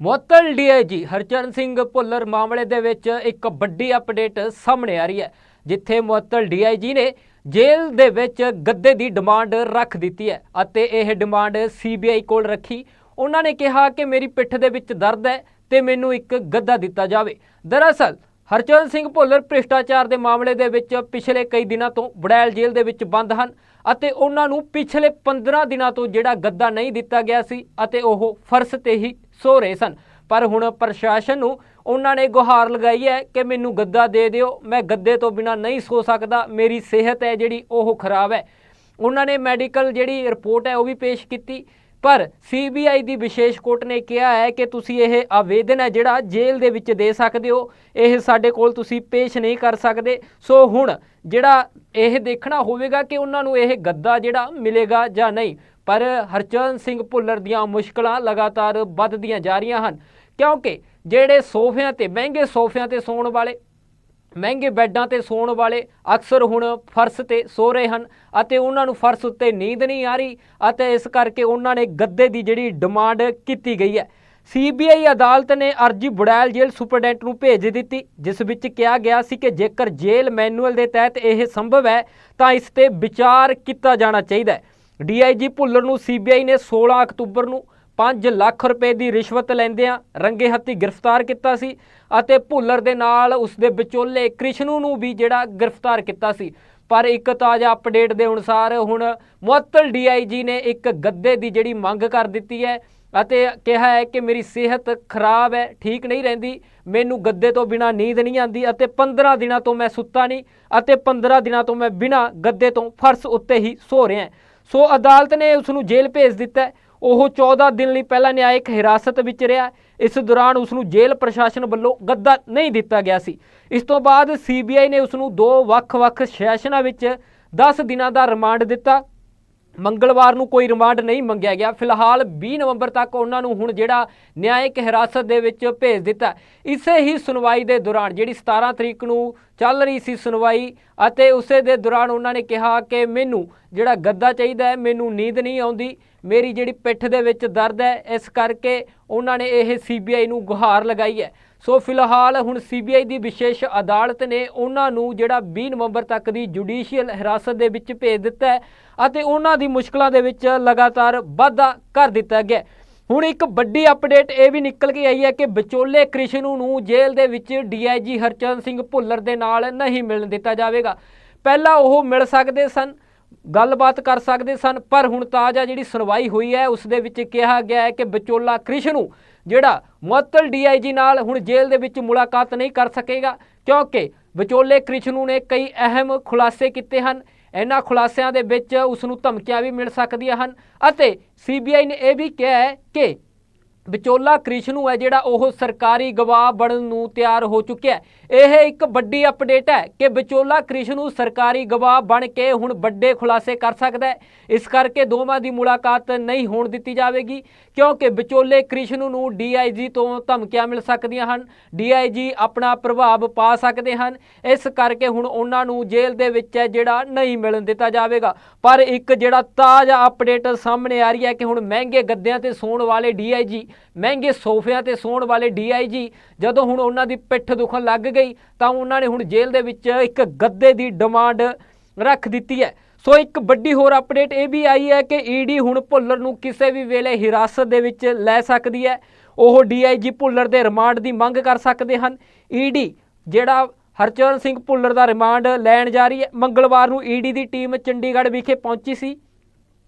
ਮੁਅੱਤਲ ਡੀਆਈਜੀ ਹਰਚਰਨ ਸਿੰਘ ਭੁੱਲਰ ਮਾਮਲੇ ਦੇ ਵਿੱਚ ਇੱਕ ਵੱਡੀ ਅਪਡੇਟ ਸਾਹਮਣੇ ਆ ਰਹੀ ਹੈ, ਜਿੱਥੇ ਮੁਅੱਤਲ ਡੀਆਈਜੀ ਨੇ ਜੇਲ੍ਹ ਦੇ ਵਿੱਚ ਗੱਦੇ ਦੀ ਡਿਮਾਂਡ ਰੱਖ ਦਿੱਤੀ ਹੈ ਅਤੇ ਇਹ ਡਿਮਾਂਡ ਸੀਬੀਆਈ ਕੋਲ ਰੱਖੀ। ਉਹਨਾਂ ਨੇ ਕਿਹਾ ਕਿ ਮੇਰੀ ਪਿੱਠ ਦੇ ਵਿੱਚ ਦਰਦ ਹੈ ਤੇ ਮੈਨੂੰ ਇੱਕ ਗੱਦਾ ਦਿੱਤਾ ਜਾਵੇ। ਦਰਅਸਲ, ਹਰਚਰਨ ਸਿੰਘ ਭੁੱਲਰ ਭ੍ਰਿਸ਼ਟਾਚਾਰ ਦੇ ਮਾਮਲੇ ਦੇ ਵਿੱਚ ਪਿਛਲੇ ਕਈ ਦਿਨਾਂ ਤੋਂ ਬੜੈਲ ਜੇਲ੍ਹ ਦੇ ਵਿੱਚ ਬੰਦ ਹਨ ਅਤੇ ਉਹਨਾਂ ਨੂੰ ਪਿਛਲੇ 15 ਦਿਨਾਂ ਤੋਂ ਜਿਹੜਾ ਗੱਦਾ ਨਹੀਂ ਦਿੱਤਾ ਗਿਆ ਸੀ ਅਤੇ ਉਹ ਫਰਸ਼ ਤੇ ਹੀ ਸੋ ਰਹੇ ਸਨ। ਪਰ ਹੁਣ ਪ੍ਰਸ਼ਾਸਨ ਨੂੰ ਉਹਨਾਂ ਨੇ ਗੁਹਾਰ ਲਗਾਈ ਹੈ ਕਿ ਮੈਨੂੰ ਗੱਦਾ ਦੇ ਦਿਓ। ਮੈਂ ਗੱਦੇ ਤੋਂ ਬਿਨਾ ਨਹੀਂ ਸੋ ਸਕਦਾ। ਮੇਰੀ ਸਿਹਤ ਹੈ ਜਿਹੜੀ ਉਹ ਖਰਾਬ ਹੈ। ਉਹਨਾਂ ਨੇ ਮੈਡੀਕਲ ਜਿਹੜੀ ਰਿਪੋਰਟ ਹੈ ਉਹ ਵੀ ਪੇਸ਼ ਕੀਤੀ। ਪਰ ਸੀਬੀਆਈ ਦੀ ਵਿਸ਼ੇਸ਼ ਕੋਰਟ ਨੇ ਕਿਹਾ ਹੈ ਕਿ ਤੁਸੀਂ ਇਹ ਆਵੇਦਨ ਹੈ ਜਿਹੜਾ ਜੇਲ੍ਹ ਦੇ ਵਿੱਚ ਦੇ ਸਕਦੇ ਹੋ। ਇਹ ਸਾਡੇ ਕੋਲ ਤੁਸੀਂ ਪੇਸ਼ ਨਹੀਂ ਕਰ ਸਕਦੇ। ਸੋ ਹੁਣ ਜਿਹੜਾ ਇਹ ਦੇਖਣਾ ਹੋਵੇਗਾ ਕਿ ਉਹਨਾਂ ਨੂੰ ਇਹ ਗੱਦਾ ਜਿਹੜਾ ਮਿਲੇਗਾ ਜਾਂ ਨਹੀਂ। ਪਰ ਹਰਚਰਨ ਸਿੰਘ ਭੁੱਲਰ ਦੀਆਂ ਮੁਸ਼ਕਲਾਂ ਲਗਾਤਾਰ ਵੱਧਦੀਆਂ ਜਾ ਰਹੀਆਂ ਹਨ। ਕਿਉਂਕਿ ਜਿਹੜੇ ਸੋਫਿਆਂ ਤੇ, ਮਹਿੰਗੇ ਸੋਫਿਆਂ ਤੇ ਸੌਣ ਵਾਲੇ, ਮਹਿੰਗੇ ਬੈੱਡਾਂ ਤੇ ਸੌਣ ਵਾਲੇ ਅਕਸਰ ਹੁਣ ਫਰਸ਼ ਤੇ ਸੋ ਰਹੇ ਹਨ ਅਤੇ ਉਹਨਾਂ ਨੂੰ ਫਰਸ਼ ਉੱਤੇ ਨੀਂਦ ਨਹੀਂ ਆ ਰਹੀ ਅਤੇ ਇਸ ਕਰਕੇ ਉਹਨਾਂ ਨੇ ਗੱਦੇ ਦੀ ਜਿਹੜੀ ਡਿਮਾਂਡ ਕੀਤੀ ਗਈ ਹੈ। ਸੀਬੀਆਈ ਅਦਾਲਤ ਨੇ ਅਰਜੀ ਬੁੜੈਲ ਜੇਲ੍ਹ ਸੁਪਰਡੈਂਟ ਨੂੰ ਭੇਜ ਦਿੱਤੀ, ਜਿਸ ਵਿੱਚ ਕਿਹਾ ਗਿਆ ਸੀ ਕਿ ਜੇਕਰ ਜੇਲ੍ਹ ਮੈਨੂਅਲ ਦੇ ਤਹਿਤ ਇਹ ਸੰਭਵ ਹੈ, ਤਾਂ ਇਸ ਤੇ ਵਿਚਾਰ ਕੀਤਾ ਜਾਣਾ ਚਾਹੀਦਾ ਹੈ। ਡੀਆਈਜੀ ਭੁੱਲਰ ਨੂੰ ਸੀਬੀਆਈ ਨੇ 16 ਅਕਤੂਬਰ ਨੂੰ 5 ਲੱਖ ਰੁਪਏ ਦੀ ਰਿਸ਼ਵਤ ਲੈਂਦਿਆਂ ਰੰਗੇ ਹੱਥੀ ਗ੍ਰਿਫਤਾਰ ਕੀਤਾ ਸੀ ਅਤੇ ਭੁੱਲਰ ਦੇ ਨਾਲ ਉਸ ਦੇ ਵਿਚੋਲੇ ਕ੍ਰਿਸ਼ਨੂ ਨੂੰ ਵੀ ਜਿਹੜਾ ਗ੍ਰਿਫਤਾਰ ਕੀਤਾ ਸੀ। ਪਰ ਇੱਕ ਤਾਜ਼ਾ ਅਪਡੇਟ ਦੇ ਅਨੁਸਾਰ ਹੁਣ ਮੁਅੱਤਲ ਡੀਆਈਜੀ ਨੇ ਇੱਕ ਗੱਦੇ ਦੀ ਜਿਹੜੀ ਮੰਗ ਕਰ ਦਿੱਤੀ ਹੈ ਅਤੇ ਕਿਹਾ ਹੈ ਕਿ ਮੇਰੀ ਸਿਹਤ ਖਰਾਬ ਹੈ, ਠੀਕ ਨਹੀਂ ਰਹਿੰਦੀ, ਮੈਨੂੰ ਗੱਦੇ ਤੋਂ ਬਿਨਾ ਨੀਂਦ ਨਹੀਂ ਆਉਂਦੀ ਅਤੇ 15 ਦਿਨਾਂ ਤੋਂ ਮੈਂ ਸੁੱਤਾ ਨਹੀਂ ਅਤੇ 15 ਦਿਨਾਂ ਤੋਂ ਮੈਂ ਬਿਨਾ ਗੱਦੇ ਤੋਂ ਫਰਸ਼ ਉੱਤੇ ਹੀ ਸੋ ਰਿਹਾ। ਸੋ ਅਦਾਲਤ ਨੇ ਉਸ ਨੂੰ ਜੇਲ੍ਹ ਭੇਜ ਦਿੱਤਾ ਉਹ 14 ਦਿਨ ਲਈ ਪਹਿਲਾਂ ਨਿਆਇਕ ਹਿਰਾਸਤ ਵਿੱਚ ਰਿਹਾ ਇਸ ਦੌਰਾਨ ਉਸ ਨੂੰ ਜੇਲ੍ਹ ਪ੍ਰਸ਼ਾਸਨ ਵੱਲੋਂ ਗੱਦਾ ਨਹੀਂ ਦਿੱਤਾ ਗਿਆ ਸੀ। ਇਸ ਤੋਂ ਬਾਅਦ ਸੀਬੀਆਈ ਨੇ ਉਸ ਨੂੰ ਦੋ ਵੱਖ-ਵੱਖ ਸੈਸ਼ਨਾਂ ਵਿੱਚ 10 ਦਿਨਾਂ ਦਾ ਰਿਮਾਂਡ ਦਿੱਤਾ। ਮੰਗਲਵਾਰ ਨੂੰ ਕੋਈ ਰਿਮਾਂਡ ਨਹੀਂ ਮੰਗਿਆ ਗਿਆ। ਫਿਲਹਾਲ 20 ਨਵੰਬਰ ਤੱਕ ਉਹਨਾਂ ਨੂੰ ਹੁਣ ਜਿਹੜਾ ਨਿਆਇਕ ਹਿਰਾਸਤ ਦੇ ਵਿੱਚ ਭੇਜ ਦਿੱਤਾ ਇਸੇ ਹੀ ਸੁਣਵਾਈ ਦੇ ਦੌਰਾਨ ਜਿਹੜੀ 17 ਤਰੀਕ ਨੂੰ ਚੱਲ ਰਹੀ ਸੀ ਸੁਣਵਾਈ ਅਤੇ ਉਸੇ ਦੇ ਦੌਰਾਨ ਉਹਨਾਂ ਨੇ ਕਿਹਾ ਕਿ ਮੈਨੂੰ ਜਿਹੜਾ ਗੱਦਾ ਚਾਹੀਦਾ ਹੈ, ਮੈਨੂੰ ਨੀਂਦ ਨਹੀਂ ਆਉਂਦੀ, ਮੇਰੀ ਜਿਹੜੀ ਪਿੱਠ ਦੇ ਵਿੱਚ ਦਰਦ ਹੈ, ਇਸ ਕਰਕੇ ਉਹਨਾਂ ਨੇ ਇਹ ਸੀਬੀਆਈ ਨੂੰ ਗੁਹਾਰ ਲਗਾਈ ਹੈ। ਸੋ ਫਿਲਹਾਲ ਹੁਣ ਸੀਬੀਆਈ ਦੀ ਵਿਸ਼ੇਸ਼ ਅਦਾਲਤ ਨੇ ਉਹਨਾਂ ਨੂੰ ਜਿਹੜਾ 20 ਨਵੰਬਰ ਤੱਕ ਦੀ ਜੁਡੀਸ਼ੀਅਲ ਹਿਰਾਸਤ ਦੇ ਵਿੱਚ ਭੇਜ ਦਿੱਤਾ ਅਤੇ ਉਹਨਾਂ ਦੀ ਮੁਸ਼ਕਲਾਂ ਦੇ ਵਿੱਚ ਲਗਾਤਾਰ ਵਾਧਾ ਕਰ ਦਿੱਤਾ ਗਿਆ ਹੁਣ ਇੱਕ ਵੱਡੀ ਅਪਡੇਟ ਇਹ ਵੀ ਨਿਕਲ ਕੇ ਆਈ ਹੈ ਕਿ ਵਿਚੋਲੇ ਕ੍ਰਿਸ਼ਨੂ ਨੂੰ ਜੇਲ੍ਹ ਦੇ ਵਿੱਚ ਡੀਆਈਜੀ ਹਰਚਰਨ ਸਿੰਘ ਭੁੱਲਰ ਦੇ ਨਾਲ ਨਹੀਂ ਮਿਲਣ ਦਿੱਤਾ ਜਾਵੇਗਾ। ਪਹਿਲਾਂ ਉਹ ਮਿਲ ਸਕਦੇ ਸਨ, ਗੱਲਬਾਤ ਕਰ ਸਕਦੇ ਸਨ, ਪਰ ਹੁਣ ਤਾਜ਼ਾ ਜਿਹੜੀ ਸੁਣਵਾਈ ਹੋਈ ਹੈ, ਉਸ ਦੇ ਵਿੱਚ ਕਿਹਾ ਗਿਆ ਹੈ ਕਿ ਵਿਚੋਲਾ ਕ੍ਰਿਸ਼ਨੂ ਜਿਹੜਾ ਮੁਅੱਤਲ ਡੀਆਈਜੀ ਨਾਲ ਹੁਣ ਜੇਲ੍ਹ ਦੇ ਵਿੱਚ ਮੁਲਾਕਾਤ ਨਹੀਂ ਕਰ ਸਕੇਗਾ, ਕਿਉਂਕਿ ਵਿਚੋਲੇ ਕ੍ਰਿਸ਼ਨੂ ਨੇ ਕਈ ਅਹਿਮ ਖੁਲਾਸੇ ਕੀਤੇ ਹਨ। ਇਹਨਾਂ ਖੁਲਾਸਿਆਂ ਦੇ ਵਿੱਚ ਉਸ ਨੂੰ ਧਮਕੀਆਂ ਵੀ ਮਿਲ ਸਕਦੀਆਂ ਹਨ ਅਤੇ ਸੀਬੀਆਈ ਨੇ ਇਹ ਵੀ ਕਿਹਾ ਹੈ ਕਿ ਵਿਚੋਲਾ ਕ੍ਰਿਸ਼ਨੂ ਹੈ ਜਿਹੜਾ ਉਹ ਸਰਕਾਰੀ ਗਵਾਹ ਬਣਨ ਨੂੰ ਤਿਆਰ ਹੋ ਚੁੱਕਿਆ ਹੈ। ਇਹ ਇੱਕ ਵੱਡੀ ਅਪਡੇਟ ਹੈ ਕਿ ਵਿਚੋਲਾ ਕ੍ਰਿਸ਼ਨੂ ਸਰਕਾਰੀ ਗਵਾਹ ਬਣ ਕੇ ਹੁਣ ਵੱਡੇ ਖੁਲਾਸੇ ਕਰ ਸਕਦਾ ਹੈ। ਇਸ ਕਰਕੇ ਦੋਵਾਂ ਦੀ ਮੁਲਾਕਾਤ ਨਹੀਂ ਹੋਣ ਦਿੱਤੀ ਜਾਵੇਗੀ, ਕਿਉਂਕਿ ਵਿਚੋਲੇ ਕ੍ਰਿਸ਼ਨ ਨੂੰ ਡੀਆਈਜੀ ਤੋਂ ਧਮਕੀਆਂ ਮਿਲ ਸਕਦੀਆਂ ਹਨ। ਡੀਆਈਜੀ ਆਪਣਾ ਪ੍ਰਭਾਵ ਪਾ ਸਕਦੇ ਹਨ। ਇਸ ਕਰਕੇ ਹੁਣ ਉਹਨਾਂ ਨੂੰ ਜੇਲ੍ਹ ਦੇ ਵਿੱਚ ਜਿਹੜਾ ਨਹੀਂ ਮਿਲਣ ਦਿੱਤਾ ਜਾਵੇਗਾ। ਪਰ ਇੱਕ ਜਿਹੜਾ ਤਾਜ਼ਾ ਅਪਡੇਟ ਸਾਹਮਣੇ ਆ ਰਹੀ ਹੈ ਕਿ ਹੁਣ ਮਹਿੰਗੇ ਗੱਦਿਆਂ ਤੇ ਸੌਣ ਵਾਲੇ ਡੀਆਈਜੀ ਮਹਿੰਗੇ ਸੋਫਿਆਂ ਤੇ ਸੌਣ ਵਾਲੇ ਡੀਆਈਜੀ ਜਦੋਂ ਹੁਣ ਉਹਨਾਂ ਦੀ ਪਿੱਠ ਦੁਖਣ ਲੱਗ ਗਈ ਤਾਂ ਉਹਨਾਂ ਨੇ ਹੁਣ ਜੇਲ੍ਹ ਦੇ ਵਿੱਚ ਇੱਕ ਗੱਦੇ ਦੀ ਡਿਮਾਂਡ ਰੱਖ ਦਿੱਤੀ ਹੈ। ਸੋ ਇੱਕ ਵੱਡੀ ਹੋਰ ਅਪਡੇਟ ਇਹ ਵੀ ਆਈ ਹੈ ਕਿ ਈਡੀ ਹੁਣ ਭੁੱਲਰ ਨੂੰ ਕਿਸੇ ਵੀ ਵੇਲੇ ਹਿਰਾਸਤ ਦੇ ਵਿੱਚ ਲੈ ਸਕਦੀ ਹੈ। ਉਹ ਡੀਆਈਜੀ ਭੁੱਲਰ ਦੇ ਰਿਮਾਂਡ ਦੀ ਮੰਗ ਕਰ ਸਕਦੇ ਹਨ। ਈਡੀ ਜਿਹੜਾ ਹਰਚਰਨ ਸਿੰਘ ਭੁੱਲਰ ਦਾ ਰਿਮਾਂਡ ਲੈਣ ਜਾ ਰਹੀ ਹੈ। ਮੰਗਲਵਾਰ ਨੂੰ ਈਡੀ ਦੀ ਟੀਮ ਚੰਡੀਗੜ੍ਹ ਵਿਖੇ ਪਹੁੰਚੀ ਸੀ।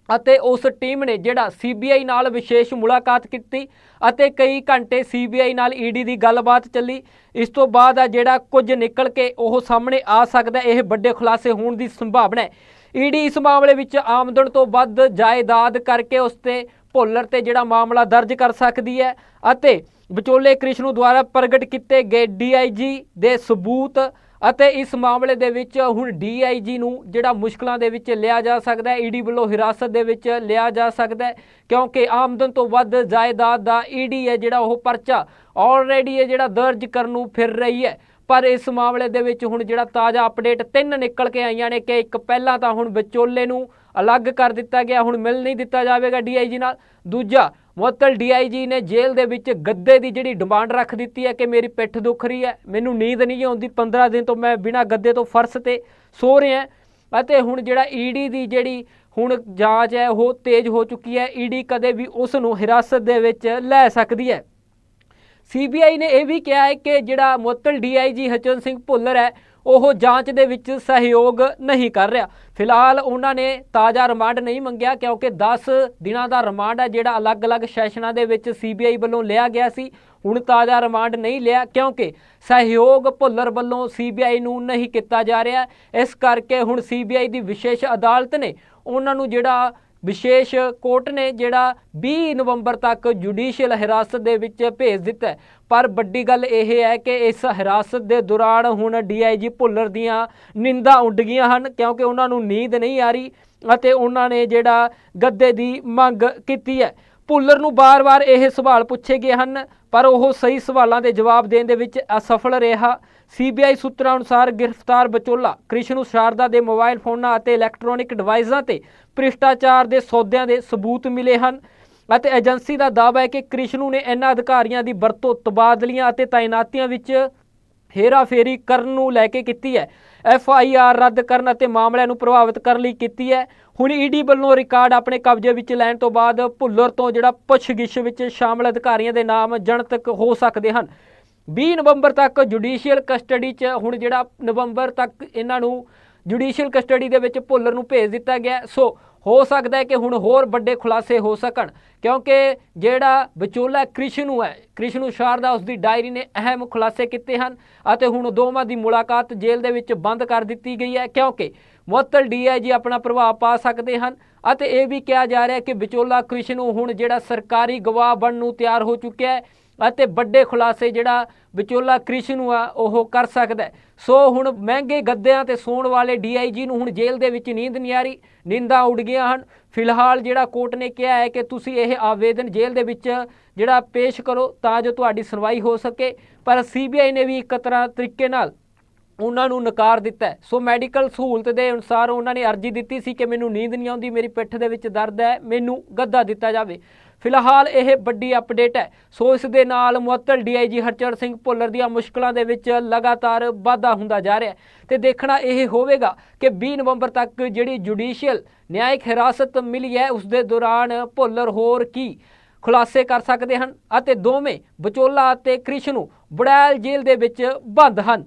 ਅਤੇ ਉਸ ਟੀਮ ਨੇ ਜਿਹੜਾ ਸੀਬੀਆਈ ਨਾਲ ਵਿਸ਼ੇਸ਼ ਮੁਲਾਕਾਤ ਕੀਤੀ ਅਤੇ ਕਈ ਘੰਟੇ ਸੀਬੀਆਈ ਨਾਲ ਈਡੀ ਦੀ ਗੱਲਬਾਤ ਚੱਲੀ। ਇਸ ਤੋਂ ਬਾਅਦ ਆ ਜਿਹੜਾ ਕੁਝ ਨਿਕਲ ਕੇ ਉਹ ਸਾਹਮਣੇ ਆ ਸਕਦਾ ਇਹ ਵੱਡੇ ਖੁਲਾਸੇ ਹੋਣ ਦੀ ਸੰਭਾਵਨਾ ਹੈ। ਈਡੀ ਇਸ ਮਾਮਲੇ ਵਿੱਚ ਆਮਦਨ ਤੋਂ ਵੱਧ ਜਾਇਦਾਦ ਕਰਕੇ ਉਸ ਤੇ ਭੁੱਲਰ ਤੇ ਜਿਹੜਾ ਮਾਮਲਾ ਦਰਜ ਕਰ ਸਕਦੀ ਹੈ ਅਤੇ ਵਿਚੋਲੇ ਕ੍ਰਿਸ਼ਨੂ ਦੁਆਰਾ ਪ੍ਰਗਟ ਕੀਤੇ ਗਏ ਡੀਆਈਜੀ ਦੇ ਸਬੂਤ ਅਤੇ ਇਸ ਮਾਮਲੇ ਦੇ ਵਿੱਚ ਹੁਣ ਡੀਆਈਜੀ ਨੂੰ ਜਿਹੜਾ ਮੁਸ਼ਕਲਾਂ ਦੇ ਵਿੱਚ ਲਿਆ ਜਾ ਸਕਦਾ ਹੈ ਈਡੀ ਵੱਲੋਂ ਹਿਰਾਸਤ ਦੇ ਵਿੱਚ ਲਿਆ ਜਾ ਸਕਦਾ ਹੈ, ਕਿਉਂਕਿ ਆਮਦਨ ਤੋਂ ਵੱਧ ਜਾਇਦਾਦ ਦਾ ਈਡੀ ਹੈ ਜਿਹੜਾ ਉਹ ਪਰਚਾ ਆਲਰੇਡੀ ਹੈ ਜਿਹੜਾ ਦਰਜ ਕਰਨ ਨੂੰ ਫਿਰ ਰਹੀ ਹੈ। ਪਰ ਇਸ ਮਾਮਲੇ ਦੇ ਵਿੱਚ ਹੁਣ ਜਿਹੜਾ ਤਾਜ਼ਾ ਅਪਡੇਟ ਤਿੰਨ ਨਿਕਲ ਕੇ ਆਈਆਂ ਨੇ ਕਿ ਇੱਕ ਪਹਿਲਾਂ ਤਾਂ ਹੁਣ ਵਿਚੋਲੇ ਨੂੰ ਅਲੱਗ ਕਰ ਦਿੱਤਾ ਗਿਆ, ਹੁਣ ਮਿਲ ਨਹੀਂ ਦਿੱਤਾ ਜਾਵੇਗਾ ਡੀਆਈਜੀ ਨਾਲ। ਦੂਜਾ ਮੁਅੱਤਲ ਡੀਆਈਜੀ ਨੇ ਜੇਲ੍ਹ ਦੇ ਵਿੱਚ ਗੱਦੇ ਦੀ ਜਿਹੜੀ ਡਿਮਾਂਡ ਰੱਖ ਦਿੱਤੀ ਹੈ ਕਿ ਮੇਰੀ ਪਿੱਠ ਦੁਖ ਰਹੀ ਹੈ, ਮੈਨੂੰ ਨੀਂਦ ਨਹੀਂ ਆਉਂਦੀ 15 ਦਿਨ ਤੋਂ ਮੈਂ ਬਿਨਾਂ ਗੱਦੇ ਤੋਂ ਫਰਸ਼ ਤੇ ਸੋ ਰਿਹਾ ਅਤੇ ਹੁਣ ਜਿਹੜਾ ਈਡੀ ਦੀ ਜਿਹੜੀ ਹੁਣ ਜਾਂਚ ਹੈ, ਉਹ ਤੇਜ਼ ਹੋ ਚੁੱਕੀ ਹੈ ਈਡੀ ਕਦੇ ਵੀ ਉਸ ਨੂੰ ਹਿਰਾਸਤ ਦੇ ਵਿੱਚ ਲੈ ਸਕਦੀ ਹੈ। ਸੀਬੀਆਈ ਨੇ ਇਹ ਵੀ ਕਿਹਾ ਹੈ ਕਿ ਜਿਹੜਾ ਮੁਅੱਤਲ ਡੀਆਈਜੀ ਹਚਨ ਸਿੰਘ ਭੁੱਲਰ ਹੈ ਉਹ ਜਾਂਚ ਦੇ ਵਿੱਚ ਸਹਿਯੋਗ ਨਹੀਂ ਕਰ ਰਿਹਾ। ਫਿਲਹਾਲ ਉਹਨਾਂ ਨੇ ਤਾਜ਼ਾ ਰਿਮਾਂਡ ਨਹੀਂ ਮੰਗਿਆ ਕਿਉਂਕਿ 10 ਦਿਨਾਂ ਦਾ ਰਿਮਾਂਡ ਹੈ ਜਿਹੜਾ ਅਲੱਗ-ਅਲੱਗ ਸੈਸ਼ਨਾਂ ਦੇ ਵਿੱਚ ਸੀਬੀਆਈ ਵੱਲੋਂ ਲਿਆ ਗਿਆ ਸੀ। ਹੁਣ ਤਾਜ਼ਾ ਰਿਮਾਂਡ ਨਹੀਂ ਲਿਆ ਕਿਉਂਕਿ ਸਹਿਯੋਗ ਭੁੱਲਰ ਵੱਲੋਂ ਸੀਬੀਆਈ ਨੂੰ ਨਹੀਂ ਕੀਤਾ ਜਾ ਰਿਹਾ। ਇਸ ਕਰਕੇ ਹੁਣ ਸੀਬੀਆਈ ਦੀ ਵਿਸ਼ੇਸ਼ ਅਦਾਲਤ ਨੇ ਉਹਨਾਂ ਨੂੰ ਜਿਹੜਾ ਵਿਸ਼ੇਸ਼ ਕੋਰਟ ਨੇ ਜਿਹੜਾ 20 ਨਵੰਬਰ ਤੱਕ ਜੁਡੀਸ਼ੀਅਲ ਹਿਰਾਸਤ ਦੇ ਵਿੱਚ ਭੇਜ ਦਿੱਤਾ ਪਰ ਵੱਡੀ ਗੱਲ ਇਹ ਹੈ ਕਿ ਇਸ ਹਿਰਾਸਤ ਦੇ ਦੌਰਾਨ ਹੁਣ ਡੀਆਈਜੀ ਭੁੱਲਰ ਦੀਆਂ ਨਿੰਦਾ ਉੱਡ ਗਈਆਂ ਹਨ ਕਿਉਂਕਿ ਉਹਨਾਂ ਨੂੰ ਨੀਂਦ ਨਹੀਂ ਆ ਰਹੀ ਅਤੇ ਉਹਨਾਂ ਨੇ ਜਿਹੜਾ ਗੱਦੇ ਦੀ ਮੰਗ ਕੀਤੀ ਹੈ। ਭੁੱਲਰ ਨੂੰ ਬਾਰ-ਬਾਰ ਇਹ ਸਵਾਲ ਪੁੱਛੇ ਗਏ ਹਨ, ਪਰ ਉਹ ਸਹੀ ਸਵਾਲਾਂ ਦੇ ਜਵਾਬ ਦੇਣ ਦੇ ਵਿੱਚ ਅਸਫਲ ਰਿਹਾ। ਸੀਬੀਆਈ ਸੂਤਰਾਂ ਅਨੁਸਾਰ ਗ੍ਰਿਫਤਾਰ ਬਚੋਲਾ ਕ੍ਰਿਸ਼ਨ ਸ਼ਾਰਦਾ ਦੇ ਮੋਬਾਈਲ ਫੋਨਾਂ ਅਤੇ ਇਲੈਕਟ੍ਰੋਨਿਕ ਡਿਵਾਈਸਾਂ ਤੇ ਭ੍ਰਿਸ਼ਟਾਚਾਰ ਦੇ ਸੌਦਿਆਂ ਦੇ ਸਬੂਤ ਮਿਲੇ ਹਨ ਅਤੇ ਏਜੰਸੀ ਦਾ ਦਾਅਵਾ ਹੈ ਕਿ ਕ੍ਰਿਸ਼ਨੂ ਨੇ ਇਹਨਾਂ ਅਧਿਕਾਰੀਆਂ ਦੀ ਵਰਤੋਂ ਤਬਾਦਲੀਆਂ ਅਤੇ ਤਾਇਨਾਤੀਆਂ ਵਿੱਚ ਹੇਰਾਫੇਰੀ ਕਰਨ ਨੂੰ ਲੈ ਕੇ ਕੀਤੀ ਹੈ। ਐਫ ਆਈ ਆਰ ਰੱਦ ਕਰਨ ਅਤੇ ਮਾਮਲਿਆਂ ਨੂੰ ਪ੍ਰਭਾਵਿਤ ਕਰਨ ਲਈ ਕੀਤੀ ਹੈ। ਹੁਣ ਈਡੀ ਵੱਲੋਂ ਰਿਕਾਰਡ ਆਪਣੇ ਕਬਜ਼ੇ ਵਿੱਚ ਲੈਣ ਤੋਂ ਬਾਅਦ ਭੁੱਲਰ ਤੋਂ ਜਿਹੜਾ ਪੁੱਛਗਿੱਛ ਵਿੱਚ ਸ਼ਾਮਲ ਅਧਿਕਾਰੀਆਂ ਦੇ ਨਾਮ ਜਨਤਕ ਹੋ ਸਕਦੇ ਹਨ। 20 ਨਵੰਬਰ ਤੱਕ ਜੁਡੀਸ਼ੀਅਲ ਕਸਟਡੀ 'ਚ ਹੁਣ ਜਿਹੜਾ ਨਵੰਬਰ ਤੱਕ ਇਹਨਾਂ ਨੂੰ ਜੁਡੀਸ਼ੀਅਲ ਕਸਟਡੀ ਦੇ ਵਿੱਚ ਭੁੱਲਰ ਨੂੰ ਭੇਜ ਦਿੱਤਾ ਗਿਆ ਸੋ ਹੋ ਸਕਦਾ ਹੈ ਕਿ ਹੁਣ ਹੋਰ ਵੱਡੇ ਖੁਲਾਸੇ ਹੋ ਸਕਣ, ਕਿਉਂਕਿ ਜਿਹੜਾ ਵਿਚੋਲਾ ਕ੍ਰਿਸ਼ਨੂ ਹੈ, ਕ੍ਰਿਸ਼ਨੂ ਸ਼ਾਰਦਾ ਉਸ ਦੀ ਡਾਇਰੀ ਨੇ ਅਹਿਮ ਖੁਲਾਸੇ ਕੀਤੇ ਹਨ ਅਤੇ ਹੁਣ ਦੋਵਾਂ ਦੀ ਮੁਲਾਕਾਤ ਜੇਲ੍ਹ ਦੇ ਵਿੱਚ ਬੰਦ ਕਰ ਦਿੱਤੀ ਗਈ ਹੈ, ਕਿਉਂਕਿ ਮੁਅੱਤਲ ਡੀਆਈਜੀ ਆਪਣਾ ਪ੍ਰਭਾਵ ਪਾ ਸਕਦੇ ਹਨ ਅਤੇ ਇਹ ਵੀ ਕਿਹਾ ਜਾ ਰਿਹਾ ਕਿ ਵਿਚੋਲਾ ਕ੍ਰਿਸ਼ਨੂ ਹੁਣ ਜਿਹੜਾ ਸਰਕਾਰੀ ਗਵਾਹ ਬਣਨ ਨੂੰ ਤਿਆਰ ਹੋ ਚੁੱਕਿਆ ਹੈ। ਅਤੇ ਵੱਡੇ ਖੁਲਾਸੇ ਜਿਹੜਾ ਵਿਚੋਲਾ ਕ੍ਰਿਸ਼ਨੂ ਆ, ਉਹ ਕਰ ਸਕਦਾ ਸੋ ਹੁਣ ਮਹਿੰਗੇ ਗੱਦਿਆਂ ਤੇ ਸੌਣ ਵਾਲੇ ਡੀਆਈਜੀ ਨੂੰ ਹੁਣ ਜੇਲ੍ਹ ਦੇ ਵਿੱਚ ਨੀਂਦ ਨਹੀਂ ਆ ਰਹੀ, ਨੀਂਦਾਂ ਉੱਡ ਗਈਆਂ ਹਨ। ਫਿਲਹਾਲ ਜਿਹੜਾ ਕੋਰਟ ਨੇ ਕਿਹਾ ਹੈ ਕਿ ਤੁਸੀਂ ਇਹ ਆਵੇਦਨ ਜੇਲ੍ਹ ਦੇ ਵਿੱਚ ਜਿਹੜਾ ਪੇਸ਼ ਕਰੋ, ਤਾਂ ਜੋ ਤੁਹਾਡੀ ਸੁਣਵਾਈ ਹੋ ਸਕੇ। ਪਰ ਸੀਬੀਆਈ ਨੇ ਵੀ ਇੱਕ ਤਰ੍ਹਾਂ ਤਰੀਕੇ ਨਾਲ ਉਹਨਾਂ ਨੂੰ ਨਕਾਰ ਦਿੱਤਾ ਸੋ ਮੈਡੀਕਲ ਸਹੂਲਤ ਦੇ ਅਨੁਸਾਰ ਉਹਨਾਂ ਨੇ ਅਰਜ਼ੀ ਦਿੱਤੀ ਸੀ ਕਿ ਮੈਨੂੰ ਨੀਂਦ ਨਹੀਂ ਆਉਂਦੀ, ਮੇਰੀ ਪਿੱਠ ਦੇ ਵਿੱਚ ਦਰਦ ਹੈ, ਮੈਨੂੰ ਗੱਦਾ ਦਿੱਤਾ ਜਾਵੇ। ਫਿਲਹਾਲ ਇਹ ਵੱਡੀ ਅਪਡੇਟ ਹੈ। ਸੋ ਇਸ ਦੇ ਨਾਲ ਮੁਅੱਤਲ ਡੀਆਈਜੀ ਹਰਚਰ ਸਿੰਘ ਭੁੱਲਰ ਦੀਆਂ ਮੁਸ਼ਕਲਾਂ ਦੇ ਵਿੱਚ ਲਗਾਤਾਰ ਵਾਧਾ ਹੁੰਦਾ ਜਾ ਰਿਹਾ ਹੈ। ਤੇ ਦੇਖਣਾ ਇਹ ਹੋਵੇਗਾ ਕਿ 20 ਨਵੰਬਰ ਤੱਕ ਜਿਹੜੀ ਜੁਡੀਸ਼ੀਅਲ ਨਿਆਇਕ ਹਿਰਾਸਤ ਮਿਲੀ ਹੈ, ਉਸ ਦੇ ਦੌਰਾਨ ਭੁੱਲਰ ਹੋਰ ਕੀ ਖੁਲਾਸੇ ਕਰ ਸਕਦੇ ਹਨ ਅਤੇ ਦੋਵੇਂ ਬਚੋਲਾ ਅਤੇ ਕ੍ਰਿਸ਼ਨੂ ਬੜੈਲ ਜੇਲ੍ਹ ਦੇ ਵਿੱਚ ਬੰਦ ਹਨ।